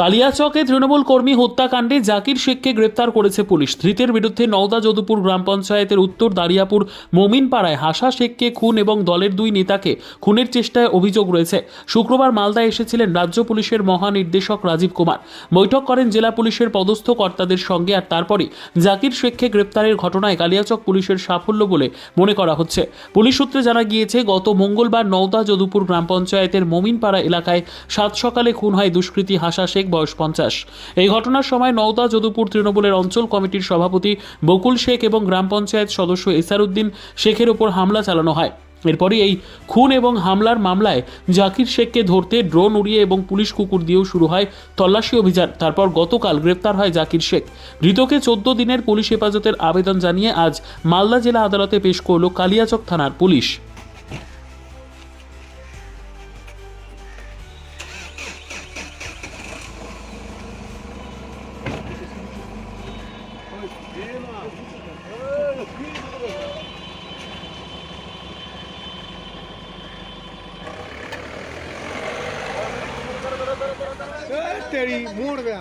কালিয়াচকে তৃণমূল কর্মী হত্যাকাণ্ডে জাকির শেখকে গ্রেপ্তার করেছে পুলিশ। ধৃতের বিরুদ্ধে নওদা যদুপুর গ্রাম পঞ্চায়েতের উত্তর দারিয়াপুর মোমিনপাড়ায় হাসা শেখকে খুন এবং দলের দুই নেতাকে খুনের চেষ্টায় অভিযোগ রয়েছে। শুক্রবার মালদায় এসেছিলেন রাজ্য পুলিশের মহানির্দেশক রাজীব কুমার। বৈঠক করেন জেলা পুলিশের পদস্থ কর্তাদের সঙ্গে আর তারপরে জাকির শেখকে গ্রেপ্তারের ঘটনায় কালিয়াচক পুলিশের সাফল্য বলে মনে করা হচ্ছে। পুলিশ সূত্রে জানা গিয়েছে, গত মঙ্গলবার নওদা যদুপুর গ্রাম পঞ্চায়েতের মোমিনপাড়া এলাকায় সাত সকালে খুন হয় দুষ্কৃতী হাসা শেখ বয়স পঞ্চাশ। এই ঘটনার সময় নওদা, যদুপুর তৃণমূলের অঞ্চল কমিটির সভাপতি বকুল শেখ এবং গ্রাম পঞ্চায়েত সদস্য এসারউদ্দিন শেখের ওপর হামলা চালানো হয়। এরপরই এই খুন এবং হামলার মামলায় জাকির শেখকে ধরতে ড্রোন উড়িয়ে এবং পুলিশ কুকুর দিয়েও শুরু হয় তল্লাশি অভিযান। তারপর গতকাল গ্রেপ্তার হয় জাকির শেখ। ধৃতকে চোদ্দ দিনের পুলিশ হেফাজতের আবেদন জানিয়ে আজ মালদা জেলা আদালতে পেশ করল কালিয়াচক থানার পুলিশ। तेरी मूड पे